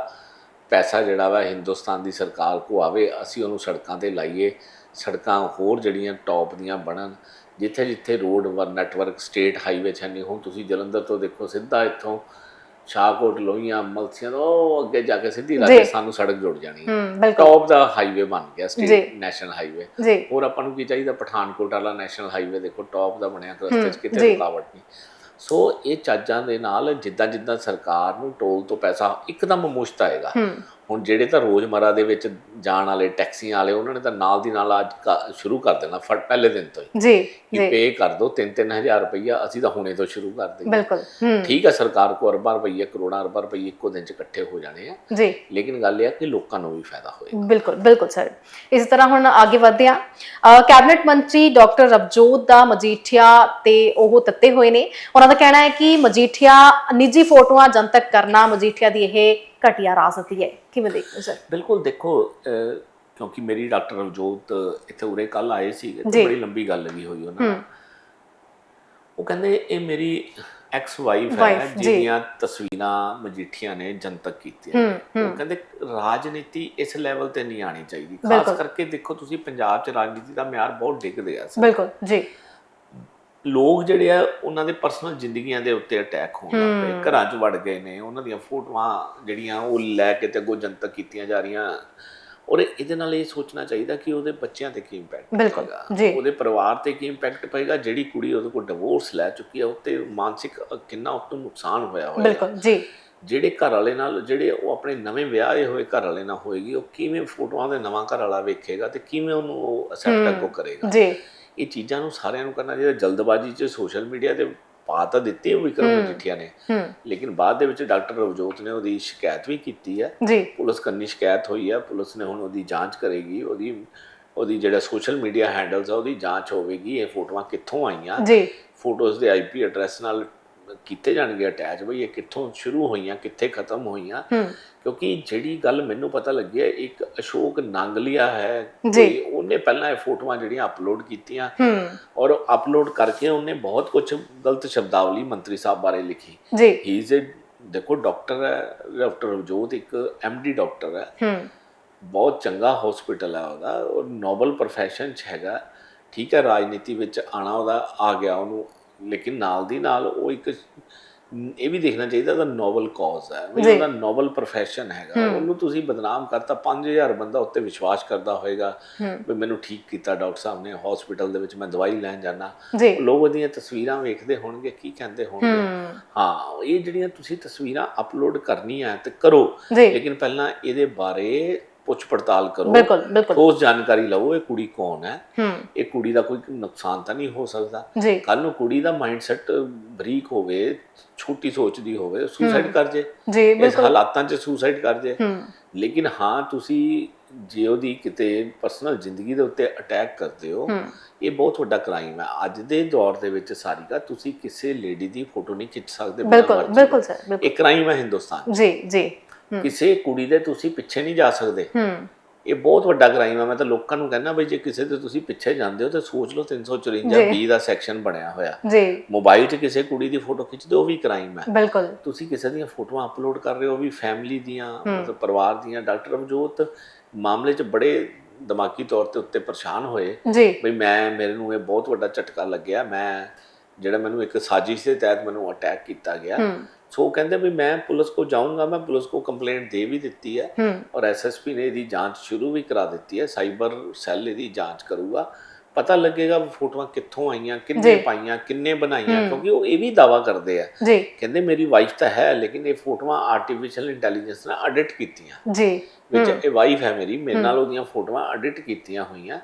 ਪੈਸਾ ਜਿਹੜਾ ਵਾ ਹਿੰਦੁਸਤਾਨ ਦੀ ਸਰਕਾਰ ਕੋ ਆਵੇ ਅਸੀਂ ਉਹਨੂੰ ਸੜਕਾਂ ਤੇ ਲਾਈਏ ਸੜਕਾਂ ਹੋਰ ਜਿਹੜੀਆਂ ਟੌਪ ਦੀਆਂ ਬਣਨ ਜਿੱਥੇ ਜਿੱਥੇ ਰੋਡ ਵਰ ਨੈਟਵਰਕ ਸਟੇਟ ਹਾਈਵੇ ਚ ਨਹੀਂ ਹੁਣ ਤੁਸੀਂ ਜਲੰਧਰ ਤੋਂ ਦੇਖੋ ਸਿੱਧਾ ਇੱਥੋਂ ਸ਼ਾਹਕੋਟ ਲੋਹੀਆਂ ਮਲਸੀਆਂ ਤੋਂ ਉਹ ਅੱਗੇ ਜਾ ਕੇ ਸਿੱਧੀ ਰਾਜਸਥਾਨ ਨੂੰ ਸੜਕ ਜੁੜ ਜਾਣੀ ਹੈ। ਟੌਪ ਦਾ ਹਾਈਵੇ ਬਣ ਗਿਆ। ਸਟੇਟ ਨੈਸ਼ਨਲ ਹਾਈਵੇ ਹੋਰ ਆਪਾਂ ਨੂੰ ਕੀ ਚਾਹੀਦਾ? ਪਠਾਨਕੋਟ ਵਾਲਾ ਨੈਸ਼ਨਲ ਹਾਈਵੇ ਦੇਖੋ ਟੌਪ ਦਾ ਬਣਿਆ ਰਸਤੇ 'ਚ ਕਿਤੇ। ਰੁਕਾਵਟ ਨਹੀਂ। ਸੋ ਇਹ ਚਾਜਾਂ ਦੇ ਨਾਲ ਜਿੱਦਾਂ ਜਿੱਦਾਂ ਸਰਕਾਰ ਨੂੰ ਟੋਲ ਤੋਂ ਪੈਸਾ ਇੱਕਦਮ ਮੁਸ਼ਤ ਆਏਗਾ। ਹੁਣ ਜਿਹੜੇ ਤਾਂ ਰੋਜ਼ਮਰਾ ਦੇ ਵਿੱਚ ਜਾਣ ਵਾਲੇ ਟੈਕਸੀਆਂ ਵਾਲੇ ਉਹਨਾਂ ਨੇ ਤਾਂ ਨਾਲ ਦੀ ਨਾਲ ਅੱਜ ਸ਼ੁਰੂ ਕਰ ਦੇਣਾ ਫਟ ਪਹਿਲੇ ਦਿਨ ਤੋਂ ਹੀ। ਜੀ ਕਿ ਪੇ ਕਰ ਦਿਓ 3-3000 ਰੁਪਈਆ ਅਸੀਂ ਤਾਂ ਹੁਣੇ ਤੋਂ ਸ਼ੁਰੂ ਕਰ ਦਈਏ। ਬਿਲਕੁਲ ਠੀਕ ਹੈ ਸਰਕਾਰ ਕੋ ਅਰਬਾਂ ਰੁਪਈਏ ਕਰੋੜਾਂ ਅਰਬਾਂ ਰੁਪਈਏ ਇੱਕੋ ਦਿਨ 'ਚ ਇਕੱਠੇ ਹੋ ਜਾਣੇ ਆ। ਜੀ। ਲੇਕਿਨ ਗੱਲ ਇਹ ਹੈ ਕਿ ਲੋਕਾਂ ਨੂੰ ਵੀ ਫਾਇਦਾ ਹੋਏ ਬਿਲਕੁਲ ਬਿਲਕੁਲ ਸਰ। ਇਸ ਤਰ੍ਹਾਂ ਹੁਣ ਅੱਗੇ ਵਧਦੇ ਅਹ ਕੈਬਨਿਟ ਮੰਤਰੀ ਡਾਕਟਰ ਰਵਜੋਤ ਦਾ ਮਜੀਠੀਆ ਤੇ ਉਹ ਤੱਤੇ ਹੋਏ ਨੇ। ਉਹਨਾਂ ਦਾ ਕਹਿਣਾ ਹੈ ਕਿ ਮਜੀਠੀਆ ਨਿੱਜੀ ਫੋਟੋਆਂ ਜਨਤਕ ਕਰਨਾ ਮਜੀਠੀਆ ਦੀ ਇਹ ਘਟੀਆ ਰਾਜਨੀਤੀ ਹੈ ਕਿਵੇਂ ਦੇਖਦੇ ਹੋ ਸਰ ਬਿਲਕੁਲ ਦੇਖੋ ਕਿਉਂਕਿ ਮੇਰੀ ਡਾਕਟਰ ਰਵਜੋਤ ਇੱਥੇ ਉਰੇ ਕੱਲ ਆਏ ਸੀ। ਤੇ ਬੜੀ ਲੰਬੀ ਗੱਲ ਵੀ ਹੋਈ ਉਹਨਾਂ ਨਾਲ ਉਹ ਕਹਿੰਦੇ ਇਹ ਮੇਰੀ ਐਕਸ ਵਾਈਫ ਹੈ। ਜਿਹਦੀਆਂ ਤਸਵੀਰਾਂ ਮਜੀਠੀਆਂ ਨੇ ਜਨਤਕ ਕੀਤੀਆਂ। ਉਹ ਕਹਿੰਦੇ ਰਾਜਨੀਤੀ ਇਸ ਲੈਵਲ ਤੇ ਨਹੀਂ ਆਣੀ ਚਾਹੀਦੀ ਖਾਸ। ਕਰਕੇ ਦੇਖੋ ਤੁਸੀਂ ਪੰਜਾਬ 'ਚ ਰਾਜਨੀਤੀ ਦਾ ਮਿਆਰ ਬਹੁਤ ਡਿੱਗਦੇ ਆ ਬਿਲਕੁਲ ਜੀ ਲੋਕ ਜਿਹੜੇ ਆ ਉਹਨਾਂ ਦੇ ਪਰਸਨਲ ਜ਼ਿੰਦਗੀਆਂ ਦੇ ਉੱਤੇ ਅਟੈਕ ਹੋਣ ਲੱਗ ਪਏ। ਘਰਾਂ 'ਚ ਵੜ ਗਏ ਨੇ ਉਹਨਾਂ ਦੀਆਂ ਫੋਟੋਆਂ ਜਿਹੜੀਆਂ ਉਹ ਲੈ ਕੇ ਤੇ ਅੱਗੋਂ ਜਨਤਕ ਕੀਤੀਆਂ ਜਾ ਰਹੀਆਂ। ਔਰ ਇਹਦੇ ਨਾਲ ਇਹ ਸੋਚਣਾ ਚਾਹੀਦਾ ਕਿ ਉਹਦੇ ਬੱਚਿਆਂ ਤੇ ਕੀ ਇੰਪੈਕਟ ਬਿਲਕੁਲ, ਜੀ। ਉਹਦੇ ਪਰਿਵਾਰ ਤੇ ਕੀ ਇੰਪੈਕਟ ਪਏਗਾ? ਜਿਹੜੀ ਕੁੜੀ ਉਹਦੇ ਕੋਲ ਡਿਵੋਰਸ ਲੈ ਚੁੱਕੀ ਹੈ ਉੱਤੇ ਮਾਨਸਿਕ ਕਿੰਨਾ ਉਤੋਂ ਨੁਕਸਾਨ ਹੋਇਆ ਹੋਇਆ। ਬਿਲਕੁਲ ਜੀ। ਜਿਹੜੇ ਘਰ ਵਾਲੇ ਨਾਲ ਜਿਹੜੇ ਉਹ ਆਪਣੇ ਨਵੇਂ ਵਿਆਹੇ ਹੋਏ ਘਰ ਵਾਲੇ ਨਾਲ ਹੋਏਗੀ ਉਹ ਕਿਵੇਂ ਫੋਟੋਆਂ ਦੇ ਨਵਾਂ ਘਰ ਵਾਲਾ ਵੇਖੇਗਾ ਤੇ ਕਿਵੇਂ ਉਹਨੂੰ ਉਹ ਅਸੈਪਟ ਅੱਗੋਂ ਕਰੇਗਾ? ਜੀ। ਇਹ ਚੀਜ਼ਾਂ ਨੂੰ ਸਾਰਿਆਂ ਨੂੰ ਕਰਨਾ ਚਾਹੀਦਾ। ਜਲਦਬਾਜ਼ੀ 'ਚ ਸੋਸ਼ਲ ਮੀਡੀਆ ਤੇ ਪਾ ਤਾਂ ਦਿੱਤੀ ਹੈ ਵਿਕਰਮ ਮਜੀਠੀਆ ਨੇ। ਲੇਕਿਨ ਬਾਅਦ ਦੇ ਵਿੱਚ ਡਾਕਟਰ ਰਵਜੋਤ ਨੇ ਉਹਦੀ ਸ਼ਿਕਾਇਤ ਵੀ ਕੀਤੀ ਹੈ ਜੀ। ਪੁਲਿਸ ਕੰਨੀ ਸ਼ਿਕਾਇਤ ਹੋਈ ਹੈ ਪੁਲਿਸ ਨੇ ਹੁਣ ਉਹਦੀ ਜਾਂਚ ਕਰੇਗੀ। ਉਹਦੀ ਉਹਦੀ ਜਿਹੜਾ ਸੋਸ਼ਲ ਮੀਡੀਆ ਹੈਂਡਲਸ ਆ ਉਹਦੀ ਜਾਂਚ ਹੋਵੇਗੀ। ਇਹ ਫੋਟੋਆਂ ਕਿੱਥੋਂ ਆਈਆਂ? ਜੀ। ਫੋਟੋਜ਼ ਦੇ ਆਈਪੀ ਐਡਰੈਸ ਨਾਲ ਕੀਤੇ ਜਾਣਗੇ ਅਟੈਚ ਬਈ ਇਹ ਕਿੱਥੋਂ ਸ਼ੁਰੂ ਹੋਈਆਂ ਕਿੱਥੇ ਖਤਮ ਹੋਈਆਂ। ਕਿਉਂਕਿ ਜਿਹੜੀ ਗੱਲ ਮੈਨੂੰ ਪਤਾ ਲੱਗੀ ਹੈ ਇੱਕ ਅਸ਼ੋਕ ਨਾਂਗਲੀਆ ਹੈ। ਕੋਈ, ਉਹਨੇ ਪਹਿਲਾਂ ਇਹ ਫੋਟੋਆਂ ਜਿਹੜੀਆਂ ਅਪਲੋਡ ਕੀਤੀਆਂ ਔਰ ਅਪਲੋਡ ਕਰਕੇ ਉਹਨੇ ਬਹੁਤ ਕੁਝ ਗਲਤ ਸ਼ਬਦਾਵਲੀ ਮੰਤਰੀ ਸਾਹਿਬ ਬਾਰੇ ਲਿਖੀ। ਜੀ। ਹੀ ਇਜ਼ ਅ ਦੇਖੋ ਡਾਕਟਰ ਹੈ ਡਾਕਟਰ ਰਵਜੋਤ ਇੱਕ ਡੀ ਡਾਕਟਰ ਹੈ। ਹੂੰ। ਬਹੁਤ ਚੰਗਾ ਹਸਪੀਟਲ ਹੈ ਉਹਦਾ ਔਰ ਨੋਬਲ profession ਚ ਹੈਗਾ। ਠੀਕ ਹੈ ਰਾਜਨੀਤੀ ਵਿੱਚ ਆਣਾ ਉਹਦਾ ਆ ਗਿਆ ਉਹਨੂੰ। ਲੇਕਿਨ ਨਾਲ ਦੀ ਨਾਲ ਉਹ ਇੱਕ ਇਹ ਵੀ ਦੇਖਣਾ ਚਾਹੀਦਾ ਉਹਦਾ ਨੋਬਲ ਕਾਜ਼ ਹੈ। ਵੀ। ਉਹਦਾ ਨੋਬਲ profession ਹੈਗਾ। ਉਹਨੂੰ ਤੁਸੀਂ ਬਦਨਾਮ ਕਰਤਾ 5000 ਬੰਦਾ ਉੱਤੇ ਵਿਸ਼ਵਾਸ ਕਰਦਾ ਹੋਏਗਾ ਹੂੰ। ਵੀ ਮੈਨੂੰ ਠੀਕ ਕੀਤਾ ਡਾਕਟਰ ਸਾਹਿਬ ਨੇ ਹਸਪੀਟਲ ਦੇ ਵਿੱਚ ਮੈਂ ਦਵਾਈ ਲੈਣ ਜਾਣਾ ਲੋਕ ਉਹਦੀਆਂ ਤਸਵੀਰਾਂ ਵੇਖਦੇ ਹੋਣਗੇ ਕੀ ਕਹਿੰਦੇ ਹੋਣਗੇ। ਹੂੰ। ਇਹ ਜਿਹੜੀਆਂ ਤੁਸੀਂ ਤਸਵੀਰਾਂ ਅਪਲੋਡ ਕਰਨੀਆਂ ਤੇ ਕਰੋ। ਲੇਕਿਨ ਪਹਿਲਾਂ ਇਹਦੇ ਬਾਰੇ ਪੁੱਛ ਪੜਤਾਲ ਕਰੋ। ਬਿਲਕੁਲ ਬਿਲਕੁਲ। ਠੋਸ ਜਾਣਕਾਰੀ ਲਵੋ ਇਹ ਕੁੜੀ ਕੌਣ ਹੈ? ਹੂੰ। ਇਹ ਕੁੜੀ ਦਾ ਕੋਈ ਨੁਕਸਾਨ ਤਾਂ ਨਹੀਂ ਹੋ ਸਕਦਾ। ਕੱਲ ਨੂੰ ਕੁੜੀ ਦਾ ਮਾਈਂਡਸੈਟ ਬਰੀਕ ਹੋਵੇ ਛੋਟੀ ਸੋਚ ਦੀ ਹੋਵੇ ਸੁਸਾਈਡ ਕਰ ਜੇ। ਜੀ ਬਿਲਕੁਲ। ਹਾਲਾਤਾਂ 'ਚ ਸੁਸਾਈਡ ਕਰ ਜੇ। ਹੂੰ। ਲੇਕਿਨ ਹਾਂ ਤੁਸੀਂ ਜੇ ਉਹਦੀ ਕਿਤੇ ਪਰਸਨਲ ਜ਼ਿੰਦਗੀ ਦੇ ਉੱਤੇ ਅਟੈਕ ਕਰਦੇ ਹੋ ਇਹ ਬਹੁਤ ਵੱਡਾ ਕ੍ਰਾਈਮ ਹੈ। ਅੱਜ ਦੇ ਦੌਰ ਦੇ ਵਿੱਚ ਸਾਰਿਕਾ ਤੁਸੀਂ ਕਿਸੇ ਲੇਡੀ ਦੀ ਫੋਟੋ ਨਹੀਂ ਖਿੱਚ ਸਕਦੇ ਬਿਲਕੁਲ ਬਿਲਕੁਲ ਦੇ। ਸਰ ਇਹ ਕ੍ਰਾਈਮ ਹੈ ਹਿੰਦੁਸਤਾਨ। ਜੀ ਜੀ। ਕਿਸੇ ਕੁੜੀ ਦੇ ਤੁਸੀਂ ਪਿੱਛੇ ਨਹੀਂ ਜਾ ਸਕਦੇ। ਹੂੰ। ਇਹ ਬਹੁਤ ਵੱਡਾ ਕ੍ਰਾਈਮ ਹੈ। ਮੈਂ ਤਾਂ ਲੋਕਾਂ ਨੂੰ ਕਹਿੰਦਾ ਬਈ ਜੇ ਕਿਸੇ ਦੇ ਤੁਸੀਂ ਪਿੱਛੇ ਜਾਂਦੇ ਹੋ ਤਾਂ ਸੋਚ ਲਓ 354 ਬੀ ਦਾ ਸੈਕਸ਼ਨ ਬਣਿਆ ਹੋਇਆ। ਜੀ। ਮੋਬਾਈਲ 'ਚ ਕਿਸੇ ਕੁੜੀ ਦੀ ਫੋਟੋ ਖਿੱਚਦੇ ਉਹ ਵੀ ਕ੍ਰਾਈਮ ਹੈ। ਬਿਲਕੁਲ। ਤੁਸੀਂ ਕਿਸੇ ਦੀਆਂ ਫੋਟੋਆਂ ਅਪਲੋਡ ਕਰ ਰਹੇ ਹੋ ਵੀ ਫੈਮਿਲੀ ਦੀਆਂ ਮਤਲਬ ਪਰਿਵਾਰ ਦੀਆਂ। ਡਾਕਟਰ ਅਵਜੋਤ ਮਾਮਲੇ 'ਚ ਬੜੇ ਦਿਮਾਗੀ ਤੌਰ ਤੇ ਉੱਤੇ ਪਰੇਸ਼ਾਨ ਹੋਏ। ਜੀ। ਬਈ ਮੈਂ ਮੇਰੇ ਨੂੰ ਇਹ ਬਹੁਤ ਵੱਡਾ ਝਟਕਾ ਲੱਗਿਆ। ਮੈਂ ਜਿਹੜਾ ਮੈਨੂੰ ਇੱਕ ਸਾਜ਼ਿਸ਼ ਦੇ ਤਹਿਤ ਮੈਨੂੰ ਅਟੈਕ ਕੀਤਾ ਗਿਆ। ਸੋ ਉਹ ਕਹਿੰਦੇ ਵੀ ਮੈਂ ਪੁਲਿਸ ਕੋ ਜਾਊਂਗਾ ਮੈਂ ਪੁਲਿਸ ਕੋ ਕੰਪਲੇਂਟ ਦੇ ਵੀ ਦਿੱਤੀ ਹੈ ਔਰ ਐਸਐਸਪੀ ਨੇ ਇਹਦੀ ਜਾਂਚ ਸ਼ੁਰੂ ਵੀ ਕਰਾ ਦਿੱਤੀ ਹੈ ਸਾਈਬਰ ਸੈੱਲ ਇਹਦੀ ਜਾਂਚ ਕਰੂਗਾ। ਪਤਾ ਲੱਗੇਗਾ ਫੋਟੋਆਂ ਕਿੱਥੋਂ ਆਈਆਂ ਕਿੰਨੇ। ਪਾਈਆਂ ਕਿੰਨੇ ਬਣਾਈਆਂ ਕਿਉਂਕਿ ਉਹ ਇਹ ਵੀ ਦਾਵਾ ਕਰਦੇ ਆ। ਜੀ। ਕਹਿੰਦੇ ਮੇਰੀ ਵਾਈਫ ਤਾਂ ਹੈ ਲੇਕਿਨ ਇਹ ਫੋਟੋਆਂ ਆਰਟੀਫੀਸ਼ੀਅਲ ਇੰਟੈਲੀਜੈਂਸ ਨਾਲ ਐਡਿਟ ਕੀਤੀਆਂ। ਜੀ। ਵਿੱਚ ਇਹ ਵਾਈਫ ਹੈ ਮੇਰੀ ਮੇਰੇ ਨਾਲ ਉਹਦੀਆਂ ਫੋਟੋਆਂ ਐਡਿਟ ਕੀਤੀਆਂ ਹੋਈਆਂ।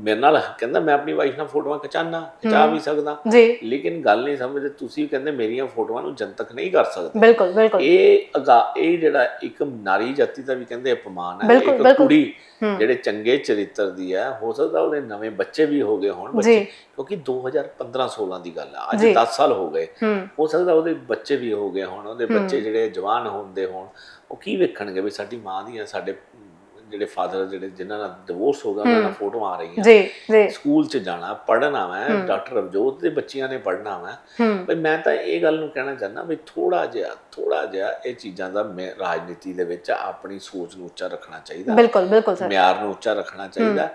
ਮੇਰੇ ਨਾਲ ਕਹਿੰਦਾ ਮੈਂ ਆਪਣੀ ਵਾਈਫ ਨਾਲ ਫੋਟੋਆਂ ਖਿਚਾਣਾ ਖਿਚਾ ਵੀ ਸਕਦਾ ਜੀ ਲੇਕਿਨ ਗੱਲ ਨਹੀਂ ਸਮਝਦੇ ਤੁਸੀਂ ਕਹਿੰਦੇ ਮੇਰੀਆਂ ਫੋਟੋਆਂ ਨੂੰ ਜਨਤਕ ਨਹੀਂ ਕਰ ਸਕਦੇ ਬਿਲਕੁਲ ਬਿਲਕੁਲ ਇਹ ਅਗਾ ਇਹ ਜਿਹੜਾ ਇੱਕ ਨਾਰੀ ਜਾਤੀ ਦਾ ਵੀ ਕਹਿੰਦੇ ਅਪਮਾਨ ਹੈ ਇੱਕ। ਕੁੜੀ। ਜਿਹੜੇ ਚੰਗੇ ਚਰਿੱਤਰ ਦੀ ਹੈ ਹੋ ਸਕਦਾ ਉਹਦੇ ਨਵੇਂ ਬੱਚੇ ਵੀ ਹੋ ਗਏ ਹੋਣ ਬੱਚੇ। ਕਿਉਂਕਿ 2015-16 ਦੀ ਗੱਲ ਹੈ ਅੱਜ ਜੀ। 10 ਸਾਲ ਹੋ ਗਏ ਹੂੰ ਹੋ ਸਕਦਾ ਉਹਦੇ ਬੱਚੇ ਵੀ ਹੋ ਗਏ ਹੋਣ ਉਹਦੇ ਬੱਚੇ ਜਿਹੜੇ ਜਵਾਨ ਹੁੰਦੇ ਹੋਣ ਉਹ ਕੀ ਵੇਖਣਗੇ ਵੀ ਸਾਡੀ ਮਾਂ ਦੀਆਂ ਸਾਡੇ ਜਿਹੜੇ ਫਾਦਰ ਜਿਹੜੇ ਜਿਨ੍ਹਾਂ ਦਾ ਡਿਵੋਰਸ ਹੋ ਗਿਆ ਉਹਨਾਂ ਨਾਲ ਫੋਟੋਆਂ ਆ ਰਹੀਆਂ। ਜੀ ਜੀ। ਸਕੂਲ 'ਚ ਜਾਣਾ ਪੜ੍ਹਨਾ ਮੈਂ ਡਾਕਟਰ ਅਵਜੋਤ ਦੇ ਬੱਚਿਆਂ ਨੇ ਪੜ੍ਹਨਾ ਮੈਂ। ਹੂੰ। ਬਈ ਮੈਂ ਤਾਂ ਇਹ ਗੱਲ ਨੂੰ ਕਹਿਣਾ ਚਾਹੁੰਦਾ ਵੀ ਥੋੜਾ ਜਿਹਾ ਥੋੜਾ ਜਿਹਾ ਇਹ ਚੀਜ਼ਾਂ ਦਾ ਮੈਂ ਰਾਜਨੀਤੀ ਦੇ ਵਿੱਚ ਆਪਣੀ ਸੋਚ ਨੂੰ ਉੱਚਾ ਰੱਖਣਾ ਚਾਹੀਦਾ। ਬਿਲਕੁਲ ਬਿਲਕੁਲ ਸਰ। ਮਿਆਰ ਨੂੰ ਉੱਚਾ ਰੱਖਣਾ ਚਾਹੀਦਾ।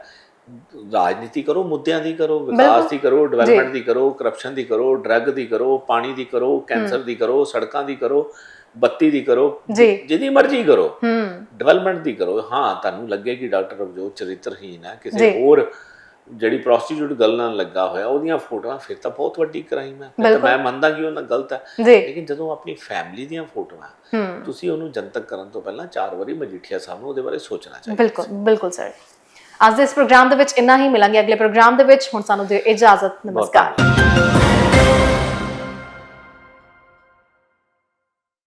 ਰਾਜਨੀਤੀ ਕਰੋ ਮੁੱਦਿਆਂ ਦੀ ਕਰੋ ਵਿਕਾਸ ਦੀ ਕਰੋ ਡਿਵੈਲਪਮੈਂਟ ਦੀ ਕਰੋ ਕਰਪਸ਼ਨ ਦੀ ਕਰੋ ਡਰੱਗ ਦੀ ਕਰੋ ਪਾਣੀ ਦੀ ਕਰੋ ਕੈਂਸਰ ਦੀ ਕਰੋ ਸੜਕਾਂ ਦੀ ਕਰੋ। ਬੱਤੀ ਦੀ ਕਰੋ ਜੀ। ਜਿਹਦੀ ਮਰਜ਼ੀ ਕਰੋ। ਹੂੰ। ਡਿਵੈਲਪਮੈਂਟ ਦੀ ਕਰੋ। ਹਾਂ ਤੁਹਾਨੂੰ ਲੱਗੇ ਕਿ ਡਾਕਟਰ ਅਵਜੋਤ ਚਰਿੱਤਰਹੀਨ ਹੈ ਕਿਸੇ। ਹੋਰ ਜਿਹੜੀ ਪ੍ਰੋਸਟੀਟਿਊਟ ਗੱਲ ਨਾਲ ਲੱਗਾ ਹੋਇਆ ਉਹਦੀਆਂ ਫੋਟੋਆਂ ਫਿਰ ਤਾਂ ਬਹੁਤ ਵੱਡੀ ਕ੍ਰਾਈਮ ਹੈ ਤਾਂ। ਮੈਂ ਮੰਨਦਾ ਕਿ ਉਹਨਾਂ ਗਲਤ ਹੈ। ਲੇਕਿਨ ਜਦੋਂ ਆਪਣੀ ਫੈਮਿਲੀ ਦੀਆਂ ਫੋਟੋਆਂ ਤੁਸੀਂ ਉਹਨੂੰ ਜਨਤਕ ਕਰਨ ਤੋਂ ਪਹਿਲਾਂ ਚਾਰ ਵਾਰੀ ਮਜੀਠੀਆ ਸਾਹਿਬ ਨੂੰ ਉਹਦੇ ਬਾਰੇ ਸੋਚਣਾ ਚਾਹੀਦਾ। ਬਿਲਕੁਲ ਬਿਲਕੁਲ ਸਰ। ਅੱਜ ਦੇ ਇਸ ਪ੍ਰੋਗਰਾਮ ਦੇ ਵਿੱਚ ਇੰਨਾ ਹੀ ਮਿਲਾਂਗੇ। ਅਗਲੇ ਪ੍ਰੋਗਰਾਮ ਦੇ ਵਿੱਚ ਹੁਣ ਸਾਨੂੰ ਦਿਓ ਇਜਾਜ਼ਤ। ਨਮਸਕਾਰ।